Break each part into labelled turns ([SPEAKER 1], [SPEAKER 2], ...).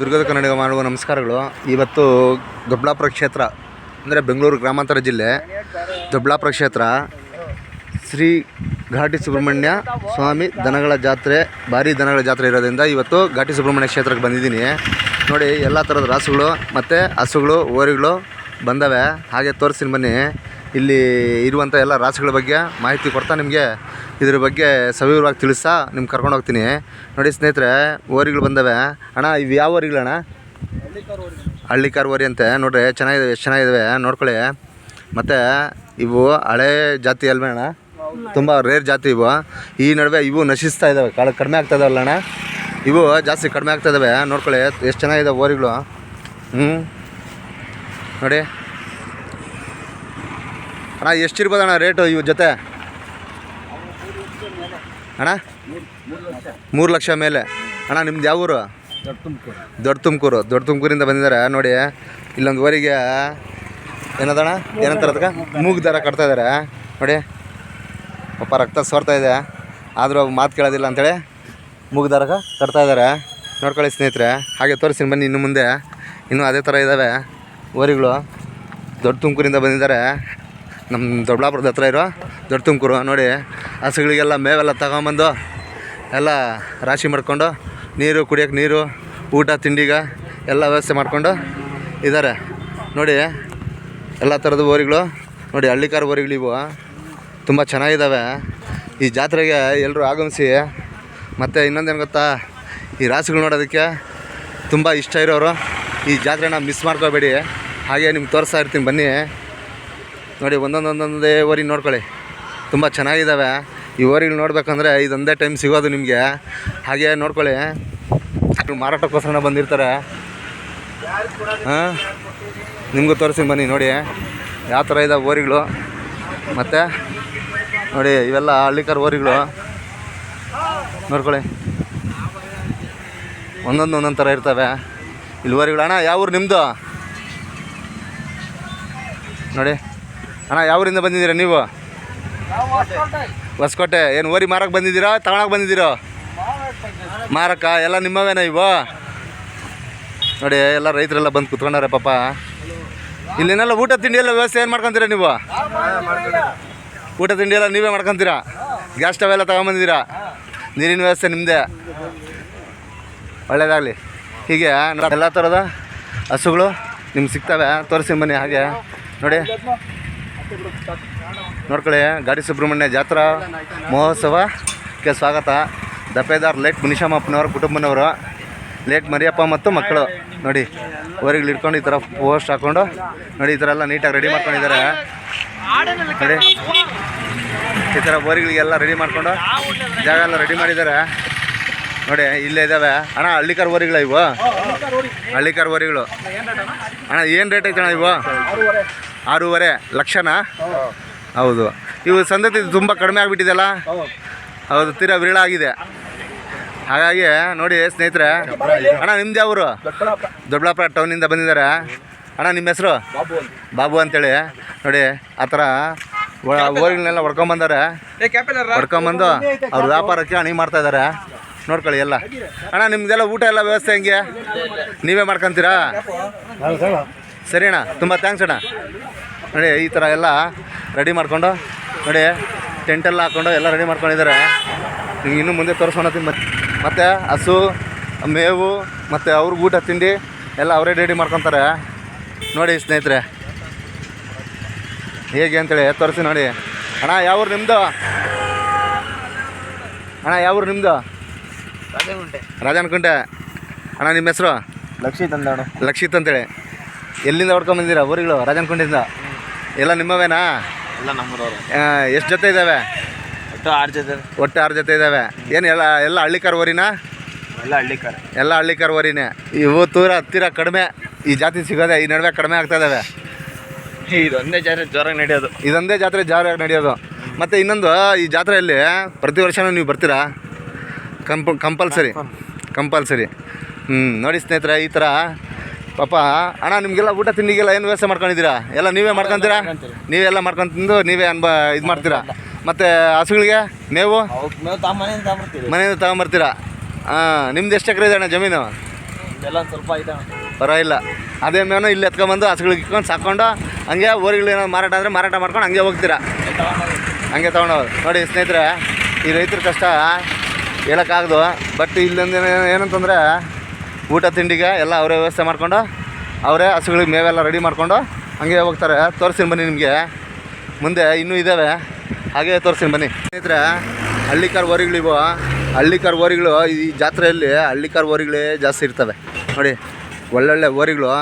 [SPEAKER 1] ದುರ್ಗದ ಕನ್ನಡಿಗ ಮಾಡುವ ನಮಸ್ಕಾರಗಳು. ಇವತ್ತು ದೊಡ್ಡಾಪುರ ಕ್ಷೇತ್ರ, ಅಂದರೆ ಬೆಂಗಳೂರು ಗ್ರಾಮಾಂತರ ಜಿಲ್ಲೆ ದೊಡ್ಡಾಪುರ ಕ್ಷೇತ್ರ, ಶ್ರೀ ಘಾಟಿ ಸುಬ್ರಹ್ಮಣ್ಯ ಸ್ವಾಮಿ ದನಗಳ ಜಾತ್ರೆ, ಭಾರಿ ದನಗಳ ಜಾತ್ರೆ ಇರೋದ್ರಿಂದ ಇವತ್ತು ಘಾಟಿ ಸುಬ್ರಹ್ಮಣ್ಯ ಕ್ಷೇತ್ರಕ್ಕೆ ಬಂದಿದ್ದೀನಿ. ನೋಡಿ, ಎಲ್ಲ ಥರದ ರಾಸುಗಳು ಮತ್ತು ಹಸುಗಳು ಓರಿಗಳು ಬಂದವೆ. ಹಾಗೆ ತೋರಿಸ್ತೀನಿ ಬನ್ನಿ. ಇಲ್ಲಿ ಇರುವಂಥ ಎಲ್ಲ ರಾಸುಗಳ ಬಗ್ಗೆ ಮಾಹಿತಿ ಕೊಡ್ತಾ ನಿಮಗೆ. ಇದ್ರ ಬಗ್ಗೆ ಸವಿವರವಾಗಿ ತಿಳಿಸ್ತಾ ನಿಮ್ಗೆ ಕರ್ಕೊಂಡು ಹೋಗ್ತೀನಿ. ನೋಡಿ ಸ್ನೇಹಿತರೆ ಓರಿಗಳು ಬಂದವೆ. ಅಣ್ಣ, ಇವು ಯಾವ ಓರಿಗಳು ಅಣ್ಣ ಹಳ್ಳಿಕಾರ್ ಓರಿ ಅಂತೆ. ನೋಡ್ರಿ, ಚೆನ್ನಾಗಿದೆ, ಎಷ್ಟು ಚೆನ್ನಾಗಿದ್ದಾವೆ ನೋಡ್ಕೊಳ್ಳಿ. ಮತ್ತು ಇವು ಹಳೆ ಜಾತಿ ಅಲ್ವೇ ಅಣ್ಣ? ತುಂಬ ರೇರ್ ಜಾತಿ ಇವು. ಈ ನಡುವೆ ಇವು ನಶಿಸ್ತಾ ಇದ್ದಾವೆ ಕಡಿಮೆ ಆಗ್ತಾ ಇದಾವಲ್ಲ ಅಣ್ಣ? ಇವು ಜಾಸ್ತಿ ಕಡಿಮೆ ಆಗ್ತಾ ಇದ್ದಾವೆ ನೋಡ್ಕೊಳ್ಳಿ, ಎಷ್ಟು ಚೆನ್ನಾಗಿದೆ ಓರಿಗಳು ಹ್ಞೂ ನೋಡಿ. ಅಣ್ಣ, ಎಷ್ಟಿರ್ಬೋದು ಅಣ್ಣ ರೇಟು ಇವ್ರ ಜೊತೆ? ಅಣ್ಣ? ಮೂರು ಲಕ್ಷ ಮೇಲೆ. ಅಣ್ಣ, ನಿಮ್ದು ಯಾವ ಊರು? ದೊಡ್ಡ ತುಮಕೂರು ದೊಡ್ಡ ತುಮಕೂರಿಂದ ಬಂದಿದ್ದಾರೆ, ನೋಡಿ. ಇಲ್ಲೊಂದು ಊರಿಗೆ ಏನದಣ್ಣ? ಏನಂತಾರೆ ಅದಕ್ಕೆ? ಮೂಗು ದರ ಕಟ್ತಾ ಇದ್ದಾರೆ ನೋಡಿ. ಪಾಪ ರಕ್ತ ಸೋರ್ತಾ ಇದೆ. ಆದರೂ ಮಾತು ಕೇಳೋದಿಲ್ಲ ಅಂತೇಳಿ ಮೂಗು ದರ ಕಟ್ತಾ ಇದ್ದಾರೆ ನೋಡ್ಕೊಳ್ಳಿ ಸ್ನೇಹಿತರೆ, ಹಾಗೆ ತೋರಿಸ್ತೀನಿ ಬನ್ನಿ ಇನ್ನು ಮುಂದೆ. ಇನ್ನೂ ಅದೇ ಥರ ಇದ್ದಾವೆ ಊರಿಗಳು. ದೊಡ್ಡ ತುಮಕೂರಿಂದ ಬಂದಿದ್ದಾರೆ. ನಮ್ಮ ದೊಡ್ಡಬಳ್ಳಾಪುರದ ಹತ್ರ ಇರೋ ದೊಡ್ಡ ತುಮಕೂರು, ನೋಡಿ, ಹಸುಗಳಿಗೆಲ್ಲ ಮೇವೆಲ್ಲ ತಗೊಂಬಂದು ಎಲ್ಲ ರಾಶಿ ಮಾಡಿಕೊಂಡು ನೀರು ಕುಡಿಯೋಕೆ ನೀರು, ಊಟ, ತಿಂಡಿಗ ಎಲ್ಲ ವ್ಯವಸ್ಥೆ ಮಾಡಿಕೊಂಡು ಇದ್ದಾರೆ. ನೋಡಿ, ಎಲ್ಲ ಥರದ ಬೋರಿಗಳು ನೋಡಿ, ಹಳ್ಳಿಕಾರ ಬೋರಿಗಳು ಇವು. ತುಂಬ ಚೆನ್ನಾಗಿದ್ದಾವೆ. ಈ ಜಾತ್ರೆಗೆ ಎಲ್ಲರೂ ಆಗಮಿಸಿ, ಮತ್ತು ಇನ್ನೊಂದೇನು ಗೊತ್ತಾ, ಈ ರಾಸುಗಳು ನೋಡೋದಕ್ಕೆ ತುಂಬ ಇಷ್ಟ ಇರೋರು. ಈ ಜಾತ್ರೆನ ಮಿಸ್ ಮಾಡ್ಕೋಬೇಡಿ. ಹಾಗೆ ನಿಮ್ಗೆ ತೋರಿಸ್ತಾ ಇರ್ತೀನಿ, ಬನ್ನಿ. ನೋಡಿ ಒಂದೊಂದು ಒಂದೊಂದೇ ಓರಿ ನೋಡ್ಕೊಳ್ಳಿ. ತುಂಬ ಚೆನ್ನಾಗಿದ್ದಾವೆ ಈ ಓರಿಗಳು ನೋಡ್ಬೇಕಂದ್ರೆ ಇದೊಂದೇ ಟೈಮ್ ಸಿಗೋದು ನಿಮಗೆ. ಹಾಗೆ ನೋಡ್ಕೊಳ್ಳಿ. ಮಾರಾಟಕ್ಕೋಸ್ಕರ ಬಂದಿರ್ತಾರೆ. ಹಾಂ? ನಿಮಗೂ ತೋರಿಸಿ ಬನ್ನಿ, ನೋಡಿ. ಯಾವ ಥರ ಇದ್ದಾವೆ ಓರಿಗಳು ಮತ್ತು, ನೋಡಿ, ಇವೆಲ್ಲ ಹಳ್ಳಿಕಾರ್ ಓರಿಗಳು ನೋಡ್ಕೊಳ್ಳಿ. ಒಂದೊಂದು ಒಂದೊಂದು ಥರ ಇರ್ತವೆ. ಇಲ್ಲಿ ಓರಿಗಳು ಅಣ್ಣ ಯಾವ ಊರು ನಿಮ್ಮದು ನೋಡಿ. ಅಣ್ಣ ಯಾವ ಊರಿಂದ ಬಂದಿದ್ದೀರಾ ನೀವು? ಹೊಸಕೋಟೆ. ಏನು ಓರಿ ಮಾರಕ್ಕೆ ಬಂದಿದ್ದೀರಾ ತಗೊಳಕ್ಕೆ ಬಂದಿದ್ದೀರೋ? ಮಾರಕ್ಕ, ಎಲ್ಲ ನಿಮ್ಮವೇನ ಇವು? ನೋಡಿ, ಎಲ್ಲ ರೈತರೆಲ್ಲ ಬಂದು ಕುತ್ಕೊಂಡಾರೆ ಪಾಪ. ಇಲ್ಲಿನೆಲ್ಲ ಊಟ ತಿಂಡಿ ಎಲ್ಲ ವ್ಯವಸ್ಥೆ ಏನು ಮಾಡ್ಕೊತೀರಾ ನೀವು? ಊಟ ತಿಂಡಿ ಎಲ್ಲ ನೀವೇ ಮಾಡ್ಕೊತೀರಾ? ಗ್ಯಾಸ್ ಸ್ಟವ್ ಎಲ್ಲ ತಗೊಂಬಂದಿದ್ದೀರಾ? ನೀರಿನ ವ್ಯವಸ್ಥೆ ನಿಮ್ಮದೇ ಒಳ್ಳೇದಾಗಲಿ. ಹೀಗೆ, ಎಲ್ಲ ಥರದ ಹಸುಗಳು ನಿಮ್ಗೆ ಸಿಗ್ತವೆ. ತೋರಿಸಿ ಬನ್ನಿ ಹಾಗೆ. ನೋಡಿ. ನೋಡ್ಕೊಳ್ಳಿ, ಗಾಡಿ ಸುಬ್ರಹ್ಮಣ್ಯ ಜಾತ್ರಾ ಮಹೋತ್ಸವಕ್ಕೆ ಸ್ವಾಗತ. ದಪೇದಾರ್ ಲೇಟ್ ಮುನಿಶಾಮಪ್ಪನವ್ರ, ಕುಟುಂಬನವರು ಲೇಟ್ ಮರಿಯಪ್ಪ ಮತ್ತು ಮಕ್ಕಳು. ನೋಡಿ ಊರಿಗೆ ಇಟ್ಕೊಂಡು ಈ ಥರ ಪೋಸ್ಟ್ ಹಾಕ್ಕೊಂಡು ನೋಡಿ, ಈ ಥರ ಎಲ್ಲ ನೀಟಾಗಿ ರೆಡಿ ಮಾಡ್ಕೊಂಡಿದ್ದಾರೆ. ನೋಡಿ, ಈ ಥರ ಬೋರಿಗಳಿಗೆಲ್ಲ ರೆಡಿ ಮಾಡಿಕೊಂಡು, ಜಾಗ ಎಲ್ಲ ರೆಡಿ ಮಾಡಿದ್ದಾರೆ. ನೋಡಿ, ಇಲ್ಲೇ ಇದ್ದಾವೆ. ಅಣ್ಣ, ಹಳ್ಳಿಕಾರ ಓರಿಗಳ ಇವು? ಹಳ್ಳಿಕಾರ ಓರಿಗಳು ಅಣ್ಣ, ಏನು ರೇಟ್ ಐತೆ ಅಣ್ಣ ಇವು? ಆರೂವರೆ ಲಕ್ಷನಾ? ಹೌದು. ಇವು ಸಂದತಿ ತುಂಬ ಕಡಿಮೆ ಆಗಿಬಿಟ್ಟಿದೆಯಲ್ಲ? ಹೌದು, ತೀರಾ ವಿರಳ ಆಗಿದೆ. ಹಾಗಾಗಿ ನೋಡಿ ಸ್ನೇಹಿತರೆ, ಅಣ್ಣ, ನಿಮ್ದು ಯಾವರು ದೊಡ್ಡಬಳ್ಳಾಪುರ ಟೌನಿಂದ ಬಂದಿದ್ದಾರೆ. ಅಣ್ಣ, ನಿಮ್ಮ ಹೆಸರು? ಬಾಬು ಅಂತೇಳಿ. ನೋಡಿ, ಆ ಥರ ಓರಿಗಳನ್ನೆಲ್ಲ ಹೊಡ್ಕೊಂಬಂದಾರೆ ಹೊಡ್ಕೊಂಬಂದು ಅವ್ರ ವ್ಯಾಪಾರಕ್ಕೆ ಹಣಿ ಮಾಡ್ತಾ ಇದ್ದಾರೆ. ನೋಡ್ಕೊಳ್ಳಿ ಎಲ್ಲ. ಅಣ್ಣ, ನಿಮ್ದೆಲ್ಲ ಊಟ ಎಲ್ಲ ವ್ಯವಸ್ಥೆ ಹೆಂಗೆ? ನೀವೇ ಮಾಡ್ಕೊತೀರಾ? ಸರಿ ಅಣ್ಣ ತುಂಬ ಥ್ಯಾಂಕ್ಸ್ ಅಣ್ಣ. ನೋಡಿ ಈ ಥರ ಎಲ್ಲ ರೆಡಿ ಮಾಡಿಕೊಂಡು ನೋಡಿ ಟೆಂಟೆಲ್ಲ ಹಾಕ್ಕೊಂಡು ಎಲ್ಲ ರೆಡಿ ಮಾಡ್ಕೊಂಡಿದ್ದಾರೆ. ನಿಮ್ಗೆ ಇನ್ನು ಮುಂದೆ ತೋರಿಸ್ಕೊಳತ್ತೀನಿ ಮತ್ತೆ ಮತ್ತು ಹಸು ಮೇವು ಮತ್ತು ಅವ್ರಿಗೆ ಊಟ ತಿಂಡಿ ಎಲ್ಲ ಅವರೇ ರೆಡಿ ಮಾಡ್ಕೊತಾರೆ. ನೋಡಿ ಸ್ನೇಹಿತರೆ ಹೇಗೆ ಅಂತೇಳಿ ತೋರಿಸಿ ನೋಡಿ. ಅಣ್ಣ ಯಾವ್ರು ನಿಮ್ಮದು ಅಣ್ಣ ಯಾವ್ರು ನಿಮ್ಮದು ನಿಮ್ಮದು ರಾಜನಕುಂಟೆ. ಅಣ್ಣ ನಿಮ್ಮ ಹೆಸರು?
[SPEAKER 2] ಲಕ್ಷಿತ್ ಅಂತ
[SPEAKER 1] ಲಕ್ಷಿತ್ ಅಂತೇಳಿ. ಎಲ್ಲಿಂದ ಹೊಡ್ಕೊಂಬಂದಿರಾ ಊರುಗಳು ರಾಜನಕೊಂಡಿಂದ? ಎಲ್ಲ ನಿಮ್ಮವೇನಾ?
[SPEAKER 2] ಎಲ್ಲ
[SPEAKER 1] ಎಷ್ಟು ಜೊತೆ ಇದ್ದಾವೆ?
[SPEAKER 2] ಒಟ್ಟು ಆರು ಜೊತೆ.
[SPEAKER 1] ಒಟ್ಟು ಆರು ಜೊತೆ ಇದ್ದಾವೆ. ಏನು ಎಲ್ಲ ಎಲ್ಲ ಹಳ್ಳಿಕಾರ ಓರಿನಾ
[SPEAKER 2] ಎಲ್ಲ ಹಳ್ಳಿಕಾರ.
[SPEAKER 1] ಎಲ್ಲ ಹಳ್ಳಿಕಾರ ಓರಿನೇ ಇವು ತೂರ ಹತ್ತಿರ ಕಡಿಮೆ ಈ ಜಾತಿ ಸಿಗೋದೆ ಈ ನಡುವೆ ಕಡಿಮೆ ಆಗ್ತಾ ಇದ್ದಾವೆ.
[SPEAKER 2] ಇದೊಂದೇ ಜಾತ್ರೆ ಜೋರಾಗಿ ನಡೆಯೋದು.
[SPEAKER 1] ಇದೊಂದೇ ಜಾತ್ರೆ ಜೋರಾಗಿ ನಡೆಯೋದು. ಮತ್ತು ಇನ್ನೊಂದು ಈ ಜಾತ್ರೆಯಲ್ಲಿ ಪ್ರತಿ ವರ್ಷವೂ ನೀವು ಬರ್ತೀರಾ? ಕಂಪ ಕಂಪಲ್ಸರಿ. ಕಂಪಲ್ಸರಿ. ಹ್ಞೂ ನೋಡಿ ಸ್ನೇಹಿತರೆ ಈ ಥರ ಪಾಪ ಅಣ್ಣ ನಿಮಗೆಲ್ಲ ಊಟ ತಿಂಡಿಗೆಲ್ಲ ಏನು ವ್ಯವಸ್ಥೆ ಮಾಡ್ಕೊಂಡಿದ್ದೀರಾ? ಎಲ್ಲ ನೀವೇ ಮಾಡ್ಕೊಂತೀರಾ? ನೀವೆಲ್ಲ ಮಾಡ್ಕೊಂಡು ತಿಂದು ನೀವೇ ಅನ್ಬ ಇದು ಮಾಡ್ತೀರಾ? ಮತ್ತು ಹಸುಗಳಿಗೆ ಮೇವು? ಮನೆಯಿಂದ ತಗೊಂಬರ್ತೀರಾ? ಹಾಂ ನಿಮ್ದು ಎಷ್ಟು ಎಕರೆ ಇದೆ ಅಣ್ಣ ಜಮೀನು?
[SPEAKER 2] ಸ್ವಲ್ಪ ಇದೆ
[SPEAKER 1] ಪರವಾಗಿಲ್ಲ. ಅದೇ ಮೇವನ ಇಲ್ಲಿ ಎತ್ಕೊಂಬಂದು ಹಸುಗಳಿಗೆ ಇಟ್ಕೊಂಡು ಸಾಕೊಂಡು ಹಂಗೆ ಊರಿಗಳು ಏನಾದ್ರು ಮಾರಾಟ ಅಂದರೆ ಮಾರಾಟ ಮಾಡ್ಕೊಂಡು ಹಂಗೆ ಹೋಗ್ತೀರಾ? ಹಂಗೆ ತೊಗೊಂಡೋದು ನೋಡಿ ಸ್ನೇಹಿತರೆ ಈ ರೈತರ ಕಷ್ಟ ಹೇಳೋಕ್ಕಾಗದು ಬಟ್ ಇಲ್ಲೊಂದು ಏನಂತಂದರೆ ಊಟ ತಿಂಡಿಗೆ ಎಲ್ಲ ಅವರೇ ವ್ಯವಸ್ಥೆ ಮಾಡ್ಕೊಂಡು, ಅವರೇ ಹಸುಗಳಿಗೆ ಮೇವೆಲ್ಲ ರೆಡಿ ಮಾಡ್ಕೊಂಡು ಹಂಗೆ ಹೋಗ್ತಾರೆ. ತೋರಿಸ್ತೀನಿ ಬನ್ನಿ ನಿಮಗೆ. ಮುಂದೆ ಇನ್ನೂ ಇದ್ದಾವೆ ಹಾಗೆ ತೋರಿಸ್ತೀನಿ ಬನ್ನಿ. ಸ್ನೇಹಿತರೆ, ಹಳ್ಳಿಕಾರ್ ಓರಿಗಳಿವು ಹಳ್ಳಿಕಾರ್ ಓರಿಗಳು ಈ ಜಾತ್ರೆಯಲ್ಲಿ ಹಳ್ಳಿಕಾರ್ ಹೋರಿಗಳೇ ಜಾಸ್ತಿ ಇರ್ತವೆ. ನೋಡಿ, ಒಳ್ಳೊಳ್ಳೆ ಹೋರಿಗಳು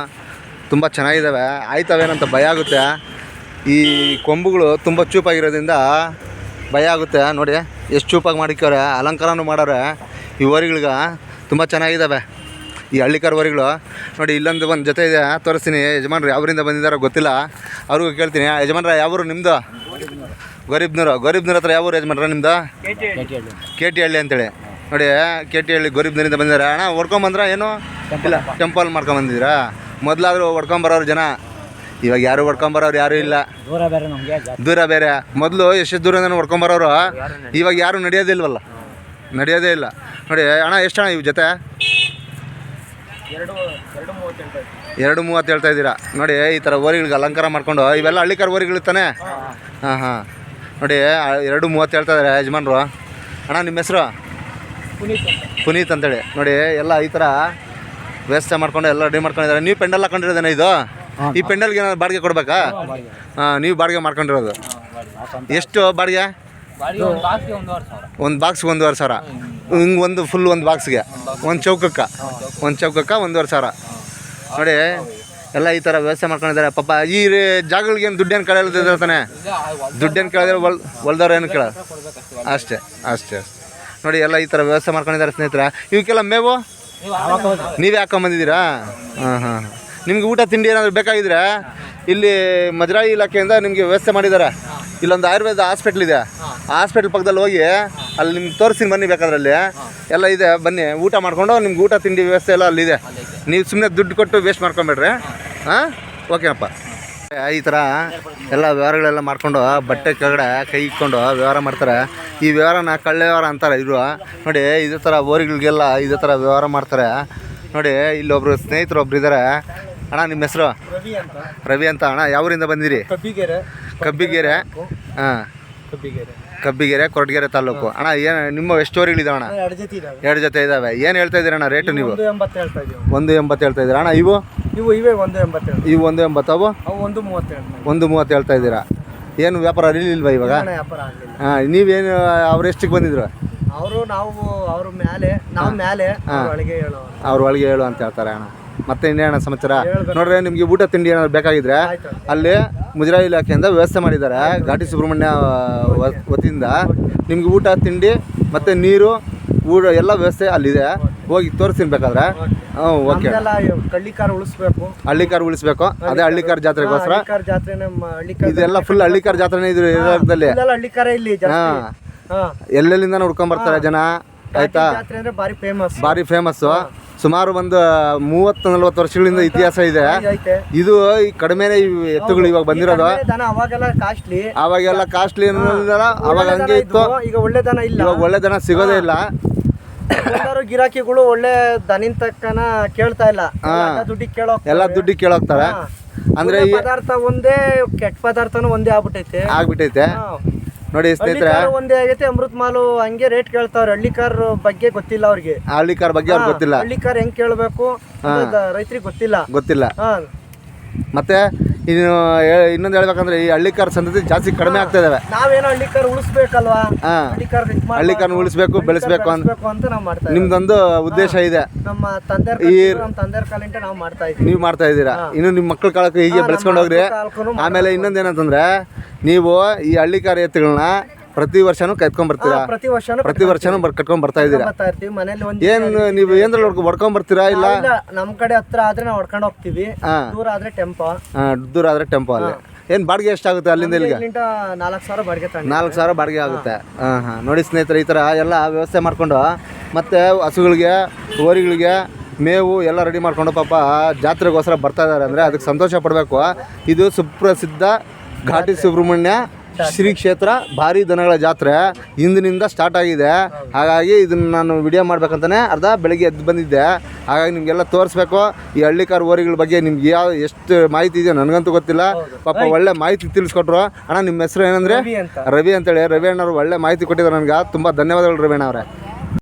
[SPEAKER 1] ತುಂಬ ಚೆನ್ನಾಗಿದ್ದಾವೆ ಆಯ್ತವೇನಂತ ಭಯ ಆಗುತ್ತೆ. ಈ ಕೊಂಬುಗಳು ತುಂಬ ಚೂಪಾಗಿರೋದ್ರಿಂದ ಭಯ ಆಗುತ್ತೆ. ನೋಡಿ, ಎಷ್ಟು ಚೂಪಾಗಿ ಮಾಡಿಕ್ಕೋರೆ ಅಲಂಕಾರನೂ ಮಾಡೋರೆ ಈ ಓರಿಗಳಿಗೆ ತುಂಬ ಚೆನ್ನಾಗಿದ್ದಾವೆ ಈ ಹಳ್ಳಿ ಓರಿಗಳು ನೋಡಿ ಇಲ್ಲೊಂದು ಒಂದು ಜೊತೆ ಇದೆ ತೋರಿಸ್ತೀನಿ ಯಜಮಾನ್ರು ಯಾವರಿಂದ ಬಂದಿದ್ದಾರೋ ಗೊತ್ತಿಲ್ಲ. ಅವ್ರಿಗೂ ಕೇಳ್ತೀನಿ ಯಜಮಾನ್ರ ಯಾವರು ನಿಮ್ಮದು ಗರೀಬ್ನೂರು ಗರೀಬ್ನೂರ ಹತ್ರ ಯಾವೂರು ಯಜಮಾನ್ರ ನಿಮ್ಮದು ಕೆ ಟಿ ಹಳ್ಳಿ ಅಂತೇಳಿ. ನೋಡಿ ಕೆ ಟಿ ಹಳ್ಳಿ ಗರೀಬ್ನೂರಿಂದ ಬಂದಿದ್ದಾರೆ. ಅಣ್ಣ ಹೊಡ್ಕೊಂಬಂದ್ರ ಏನು? ಇಲ್ಲ ಟೆಂಪಲ್ ಮಾಡ್ಕೊಂಬಂದಿದ್ದೀರಾ ಮೊದಲಾದರೂ ಹೊಡ್ಕೊಂಬರೋರು ಜನ. ಇವಾಗ ಯಾರು ಹೊಡ್ಕೊಂಬರೋರು ಯಾರೂ ಇಲ್ಲ.
[SPEAKER 3] ದೂರ ಬೇರೆ ನಮಗೆ
[SPEAKER 1] ದೂರ ಬೇರೆ. ಮೊದಲು ಎಷ್ಟು ದೂರದಿಂದ ಹೊಡ್ಕೊಂಬರೋರು ಇವಾಗ ಯಾರು ನಡೆಯೋದಿಲ್ವಲ್ಲ ನಡೆಯೋದೇ ಇಲ್ಲ. ನೋಡಿ ಅಣ್ಣ ಎಷ್ಟು ಅಣ್ಣ ಇವು ಜೊತೆ?
[SPEAKER 2] ಎರಡು
[SPEAKER 1] ಮೂವತ್ತು ಹೇಳ್ತಾ ಇದ್ದೀರಾ? ನೋಡಿ ಈ ಥರ ಓರಿಗಳಿಗೆ ಅಲಂಕಾರ ಮಾಡ್ಕೊಂಡು ಇವೆಲ್ಲ ಹಳ್ಳಿಕಾರ ಓರಿಗಳು ತಾನೆ? ಹಾಂ ಹಾಂ. ನೋಡಿ ಎರಡು ಮೂವತ್ತು ಹೇಳ್ತಾ ಇದ್ದಾರೆ ಯಜಮಾನ್ರು. ಅಣ್ಣ ನಿಮ್ಮ ಹೆಸರು?
[SPEAKER 2] ಪುನೀತ್
[SPEAKER 1] ಪುನೀತ್ ಅಂತೇಳಿ. ನೋಡಿ ಎಲ್ಲ ಈ ಥರ ವ್ಯವಸ್ಥೆ ಮಾಡ್ಕೊಂಡು ಎಲ್ಲ ರೆಡಿ ಮಾಡ್ಕೊಂಡಿದ್ದಾರೆ. ನೀವು ಪೆಂಡಲ್ ಹಾಕೊಂಡಿರೋದೇನ ಇದು? ಈ ಪೆಂಡಲ್ಗೆ ಏನಾದ್ರು ಬಾಡಿಗೆ ಕೊಡ್ಬೇಕಾ? ಹಾಂ ನೀವು ಬಾಡಿಗೆ ಮಾಡ್ಕೊಂಡಿರೋದು. ಎಷ್ಟು ಬಾಡಿಗೆ?
[SPEAKER 2] ಬಾಡಿಗೆ ಒಂದು ಬಾಕ್ಸ್ಗೆ ಒಂದೂವರೆ ಸಾವಿರ.
[SPEAKER 1] ಹಿಂಗೆ ಒಂದು ಫುಲ್ ಒಂದು ಬಾಕ್ಸ್ಗೆ ಒಂದು ಚೌಕಕ್ಕೆ. ಒಂದು ಚೌಕಕ್ಕೆ ಒಂದೂವರೆ ಸಾವಿರ. ನೋಡಿ, ಎಲ್ಲ ಈ ಥರ ವ್ಯವಸ್ಥೆ ಮಾಡ್ಕೊಂಡಿದ್ದಾರೆ. ಪಾಪ ಈ ಜಾಗಗಳಿಗೇನು ದುಡ್ಡೇನು ಕಳೆಯಲ್ದಿದ್ರೆ ತಾನೆ? ದುಡ್ಡೇನು ಕೇಳಿದ್ರೆ ಹೊಲ್ ಹೊಲ್ದವ್ರು ಏನು ಕೇಳ ಅಷ್ಟೇ ಅಷ್ಟೇ ಅಷ್ಟೇ. ನೋಡಿ, ಎಲ್ಲ ಈ ಥರ ವ್ಯವಸ್ಥೆ ಮಾಡ್ಕೊಂಡಿದ್ದಾರೆ ಸ್ನೇಹಿತರೆ. ಇವಕ್ಕೆಲ್ಲ ಮೇವು? ನೀವೇ ಹಾಕೊಂಬಂದಿದ್ದೀರಾ? ಹಾಂ ಹಾಂ. ನಿಮ್ಗೆ ಊಟ, ತಿಂಡಿ ಏನಾದರೂ ಬೇಕಾಗಿದ್ರೆ ಇಲ್ಲಿ ಮಜರಾಯಿ ಇಲಾಖೆಯಿಂದ ನಿಮಗೆ ವ್ಯವಸ್ಥೆ ಮಾಡಿದ್ದಾರೆ. ಇಲ್ಲೊಂದು ಆಯುರ್ವೇದ ಹಾಸ್ಪಿಟ್ಲ್ ಇದೆ. ಹಾಸ್ಪಿಟ್ಲ್ ಪಕ್ಕದಲ್ಲಿ ಹೋಗಿ ಅಲ್ಲಿ ನಿಮ್ಗೆ ತೋರಿಸ್ತೀನಿ ಬನ್ನಿ ಬೇಕಾದ್ರೆ ಅಲ್ಲಿ ಎಲ್ಲ ಇದೆ ಬನ್ನಿ. ಊಟ ಮಾಡಿಕೊಂಡು ನಿಮ್ಗೆ ಊಟ ತಿಂಡಿ ವ್ಯವಸ್ಥೆ ಎಲ್ಲ ಅಲ್ಲಿದೆ. ನೀವು ಸುಮ್ಮನೆ ದುಡ್ಡು ಕೊಟ್ಟು ವೇಸ್ಟ್ ಮಾಡ್ಕೊಂಬೇಡ್ರಿ. ಹಾಂ. ಓಕೆನಪ್ಪ. ಈ ಥರ ಎಲ್ಲ ವ್ಯವಹಾರಗಳೆಲ್ಲ ಮಾಡ್ಕೊಂಡು ಬಟ್ಟೆ ಕೆಳಗಡೆ ಕೈ ಇಟ್ಕೊಂಡು ವ್ಯವಹಾರ ಮಾಡ್ತಾರೆ. ಈ ವ್ಯವಹಾರನ ಕಳ್ಳೆ ವ್ಯವಹಾರ ಅಂತಾರೆ ಇವರು. ನೋಡಿ ಇದೇ ಥರ ಓರಿಗಳಿಗೆಲ್ಲ ಇದೇ ಥರ ವ್ಯವಹಾರ ಮಾಡ್ತಾರೆ. ನೋಡಿ ಇಲ್ಲೊಬ್ರು ಸ್ನೇಹಿತರು ಒಬ್ರು ಇದ್ದಾರೆ ಅಣ್ಣ ನಿಮ್ಮ ಹೆಸರು?
[SPEAKER 3] ರವಿ ಅಂತ.
[SPEAKER 1] ರವಿ ಅಂತ ಅಣ್ಣ ಯಾವೂರಿಂದ ಬಂದಿರಿ?
[SPEAKER 3] ಕಬ್ಬಿಗೆರೆ.
[SPEAKER 1] ಕಬ್ಬಿಗೆರೆ? ಹಾಂ.
[SPEAKER 3] ಕಬ್ಬಿಗೆರೆ.
[SPEAKER 1] ಕಬ್ಬಿಗೆರೆ ಕೊರಟಗೆರೆ ತಾಲೂಕು. ಅಣ್ಣ ಏನು ನಿಮ್ಮ ಎಷ್ಟು ಓರಿಗಳಿದಾವೆ ಅಣ್ಣ?
[SPEAKER 3] ಎರಡು ಜೊತೆ ಇದಾವೆ.
[SPEAKER 1] ಎರಡು ಜೊತೆ ಇದ್ದಾವೆ ಏನು ಹೇಳ್ತಾ ಇದ್ದೀರಣ್ಣ ರೇಟು ನೀವು?
[SPEAKER 3] ಒಂದು ಎಂಬತ್ತು ಹೇಳ್ತಾ ಇದೀವಿ
[SPEAKER 1] ಒಂದು ಎಂಬತ್ತು ಹೇಳ್ತಾ ಇದ್ದೀರಾ? ಅಣ್ಣ ಇವು?
[SPEAKER 3] ಇವು ಇವೇ ಒಂದು ಎಂಬತ್ತು
[SPEAKER 1] ಇವು ಒಂದು ಎಂಬತ್ತು ಅವು?
[SPEAKER 3] ಅವು ಒಂದು ಮೂವತ್ತು
[SPEAKER 1] ಒಂದು ಮೂವತ್ತು ಹೇಳ್ತಾ ಇದ್ದೀರಾ? ಏನು ವ್ಯಾಪಾರ ಅರಿಲಿಲ್ವಾ ಇವಾಗ?
[SPEAKER 3] ವ್ಯಾಪಾರ ಆಗಲಿಲ್ಲ.
[SPEAKER 1] ಹಾಂ ನೀವೇನು ಅವ್ರು ಎಷ್ಟಕ್ಕೆ ಬಂದಿದ್ರು?
[SPEAKER 3] ಅವರು ನಾವು ಅವ್ರ ಮೇಲೆ ನಾವು ಮೇಲೆ ಅವ್ರ ಒಳಗೆ ಹೇಳೋ
[SPEAKER 1] ಅವ್ರ ಒಳಗೆ ಹೇಳು ಅಂತ ಹೇಳ್ತಾರೆ ಅಣ್ಣ. ಮತ್ತೆ ಇನ್ನೇನ ಸಮಾಚಾರ? ನೋಡ್ರೆ ನಿಮಗೆ ಊಟ ತಿಂಡಿ ಏನಾದ್ರು ಬೇಕಾಗಿದ್ರೆ ಅಲ್ಲಿ ಮುಜರಾಯಿ ಇಲಾಖೆಯಿಂದ ವ್ಯವಸ್ಥೆ ಮಾಡಿದ್ದಾರೆ ಘಾಟಿ ಸುಬ್ರಹ್ಮಣ್ಯ ವತಿಯಿಂದ. ನಿಮ್ಗೆ ಊಟ ತಿಂಡಿ ಮತ್ತು ನೀರು ಊಟ ಎಲ್ಲ ವ್ಯವಸ್ಥೆ ಅಲ್ಲಿದೆ. ಹೋಗಿ ತೋರಿಸ್ತೀನಿ ಬೇಕಾದ್ರೆ. ಹ್ಞೂ ಓಕೆ.
[SPEAKER 3] ಹಳ್ಳಿಕಾರ ಉಳಿಸ್ಬೇಕು.
[SPEAKER 1] ಹಳ್ಳಿಕಾರ ಉಳಿಸ್ಬೇಕು. ಅದೇ ಹಳ್ಳಿಕಾರ ಜಾತ್ರೆಗೋಸ್ಕರ ಇದೆಲ್ಲ ಫುಲ್ ಹಳ್ಳಿಕಾರ ಜಾತ್ರೆನೇ ಇದು ಇರೋದಲ್ಲಿ
[SPEAKER 3] ಹಳ್ಳಿಕಾರ ಇಲ್ಲಿ
[SPEAKER 1] ಹಾಂ. ಎಲ್ಲೆಲ್ಲಿಂದ ಹುಡ್ಕೊಂಬರ್ತಾರೆ ಜನ. ಆಯ್ತಾ?
[SPEAKER 3] ಜಾತ್ರೆ ಅಂದ್ರೆ ಭಾರಿ ಫೇಮಸ್
[SPEAKER 1] ಭಾರಿ ಫೇಮಸ್ಸು ಸುಮಾರು ಒಂದು ಮೂವತ್ತು ನಲ್ವತ್ತು ವರ್ಷಗಳಿಂದ ಇತಿಹಾಸ ಇದೆ.
[SPEAKER 3] ಐತೆ.
[SPEAKER 1] ಇದು ಈ ಕಡಿಮೆನೇ ಇವು ಎತ್ತುಗಳು ಇವಾಗ ಬಂದಿರೋದು.
[SPEAKER 3] ದನ ಅವಾಗೆಲ್ಲ ಕಾಸ್ಟ್ಲಿ.
[SPEAKER 1] ಅವಾಗೆಲ್ಲ ಕಾಸ್ಟ್ಲಿ ಅವಾಗ ಹಂಗೆ ಇತ್ತು.
[SPEAKER 3] ಈಗ ಒಳ್ಳೆ ದನ ಇಲ್ಲ.
[SPEAKER 1] ಇವಾಗ ಒಳ್ಳೆ ದನ ಸಿಗೋದೇ ಇಲ್ಲ.
[SPEAKER 3] ಎಲ್ಲರೂ ಗಿರಾಕಿಗಳು ಒಳ್ಳೆ ದನಿನ್ ತಕ್ಕನ ಕೇಳ್ತಾ ಇಲ್ಲ. ದುಡ್ಡಿಗೆ ಕೇಳೋ
[SPEAKER 1] ಎಲ್ಲ ದುಡ್ಡಿಗೆ ಕೇಳೋಗ್ತಾರೆ ಅಂದ್ರೆ ಈ
[SPEAKER 3] ಪದಾರ್ಥ ಒಂದೇ ಕೆಟ್ಟ ಪದಾರ್ಥನೂ ಒಂದೇ ಆಗ್ಬಿಟ್ಟೈತೆ
[SPEAKER 1] ಆಗ್ಬಿಟ್ಟೈತೆ. ನೋಡಿ ಸ್ನೇಹಿತರೆ.
[SPEAKER 3] ಒಂದೇ ಆಗೈತೆ ಅಮೃತ್ ಮಾಲು ಹಂಗೆ ರೇಟ್ ಕೇಳ್ತಾವ್ರೆ. ಹಳ್ಳಿ ಕಾರ್ ಬಗ್ಗೆ ಗೊತ್ತಿಲ್ಲ ಅವ್ರಿಗೆ.
[SPEAKER 1] ಹಳ್ಳಿ ಕಾರ್ ಬಗ್ಗೆ ಅವ್ರಿಗೆ ಗೊತ್ತಿಲ್ಲ.
[SPEAKER 3] ಹಳ್ಳಿ ಕಾರ್ ಹೆಂಗ್ ಕೇಳ್ಬೇಕು ರೈತರಿಗೆ ಗೊತ್ತಿಲ್ಲ.
[SPEAKER 1] ಗೊತ್ತಿಲ್ಲ.
[SPEAKER 3] ಹಾ.
[SPEAKER 1] ಮತ್ತೆ ಇನ್ನು ಇನ್ನೊಂದು ಹೇಳ್ಬೇಕಂದ್ರೆ ಈ ಹಳ್ಳಿಕಾರ ಸಂತತಿ ಜಾಸ್ತಿ ಕಡಿಮೆ ಆಗ್ತಾ ಇದಾವೆ.
[SPEAKER 3] ನಾವೇನೋ ಹಳ್ಳಿಕಾರ ಉಳಿಸ್ಬೇಕಲ್ವಾ? ಹಳ್ಳಿಕಾರ
[SPEAKER 1] ಉಳಿಸ್ಬೇಕು ಬೆಳೆಸ್ಬೇಕು ಅಂತ ನಿಮ್ದೊಂದು ಉದ್ದೇಶ ಇದೆ.
[SPEAKER 3] ನಮ್ಮ ತಂದೆ ಕಾಲಿಂಟ ನಾವು ಮಾಡ್ತಾ ಇದ್ದೀವಿ.
[SPEAKER 1] ನೀವು ಮಾಡ್ತಾ ಇದ್ದೀರಾ? ಇನ್ನು ನಿಮ್ಮ ಮಕ್ಕಳ ಕಾಲಕ್ಕೆ ಹೀಗೆ ಬೆಳೆಸ್ಕೊಂಡು ಹೋಗ್ರಿ. ಆಮೇಲೆ ಇನ್ನೊಂದು ಏನಂತಂದ್ರೆ ನೀವು ಈ ಹಳ್ಳಿಕಾರ ಎತ್ತುಗಳನ್ನ ಪ್ರತಿ ವರ್ಷನೂ ಕಟ್ಕೊಂಡ್ ಬರ್ತೀರಾ
[SPEAKER 3] ಪ್ರತಿ ವರ್ಷನೂ
[SPEAKER 1] ಪ್ರತಿ ವರ್ಷನೂ ಬರ್ ಕಟ್ಕೊಂಡ್ ಬರ್ತಾ ಇದ್ದೀರಾ?
[SPEAKER 3] ಬರ್ತಾ ಇರ್ತೀವಿ. ಮನೇಲಿ ಒಂದು
[SPEAKER 1] ಏನ್ ನೀವು ಏನ್ರಲ್ಲಿ ಹೊಡ್ಕೊ ಹೊಡ್ಕೊಂಡ್ ಬರ್ತೀರಾ ಇಲ್ಲ
[SPEAKER 3] ಇಲ್ಲ ನಮ್ ಕಡೆ ಹತ್ರ ಆದ್ರೆ ನಾವು ಹೊಡ್ಕೊಂಡು ಹೋಗ್ತೀವಿ.
[SPEAKER 1] ಹಾ.
[SPEAKER 3] ದೂರ ಆದ್ರೆ ಟೆಂಪೋ.
[SPEAKER 1] ಆ, ದೂರ ಆದ್ರೆ ಟೆಂಪೋ ಅಲ್ಲಿ. ಏನ್ ಬಾಡಿಗೆ ಎಷ್ಟಾಗುತ್ತೆ ಅಲ್ಲಿಂದ ಇಲ್ಲಿಗೆ?
[SPEAKER 3] ಇಲ್ಲಿಂದ ನಾಲ್ಕು ಸಾವಿರ ಬಾಡಿಗೆ ತಗೊಂಡು
[SPEAKER 1] ನಾಲ್ಕು ಸಾವಿರ ಬಾಡಿಗೆ ಆಗುತ್ತೆ. ಹಾಂ. ಹಾಂ ನೋಡಿ ಸ್ನೇಹಿತರೆ ಈ ತರ ಎಲ್ಲ ವ್ಯವಸ್ಥೆ ಮಾಡ್ಕೊಂಡು ಮತ್ತೆ ಹಸುಗಳಿಗೆ ಓರಿಗಳಿಗೆ ಮೇವು ಎಲ್ಲ ರೆಡಿ ಮಾಡ್ಕೊಂಡು ಪಾಪ ಜಾತ್ರೆಗೋಸ್ಕರ ಬರ್ತಾ ಇದ್ದಾರೆ. ಅಂದ್ರೆ ಅದಕ್ಕೆ ಸಂತೋಷ ಪಡಬೇಕು. ಇದು ಸುಪ್ರಸಿದ್ಧ ಘಾಟಿ ಸುಬ್ರಹ್ಮಣ್ಯ ಶ್ರೀ ಕ್ಷೇತ್ರ ಭಾರಿ ದನಗಳ ಜಾತ್ರೆ ಇಂದಿನಿಂದ ಸ್ಟಾರ್ಟ್ ಆಗಿದೆ. ಹಾಗಾಗಿ ಇದನ್ನ ನಾನು ವಿಡಿಯೋ ಮಾಡ್ಬೇಕಂತಾನೆ ಅರ್ಧ ಬೆಳಿಗ್ಗೆ ಎದ್ದು ಬಂದಿದ್ದೆ. ಹಾಗಾಗಿ ನಿಮಗೆಲ್ಲ ತೋರಿಸ್ಬೇಕು. ಈ ಹಳ್ಳಿಕಾರ ಓರಿಗಳ ಬಗ್ಗೆ ನಿಮ್ಗೆ ಯಾವ ಎಷ್ಟು ಮಾಹಿತಿ ಇದೆಯೋ ನನಗಂತೂ ಗೊತ್ತಿಲ್ಲ. ಪಾಪ ಒಳ್ಳೆ ಮಾಹಿತಿ ತಿಳಿಸ್ಕೊಟ್ರು. ಅಣ್ಣ ನಿಮ್ಮ ಹೆಸರು ಏನಂದ್ರೆ?
[SPEAKER 3] ರವಿ ಅಂತ.
[SPEAKER 1] ರವಿ ಅಂತೇಳಿ. ರವಿ ಅಣ್ಣವ್ರು ಒಳ್ಳೆ ಮಾಹಿತಿ ಕೊಟ್ಟಿದ್ದಾರೆ ನನಗೆ. ತುಂಬ ಧನ್ಯವಾದಗಳು ರವಿ ಅಣ್ಣ ಅವರೇ.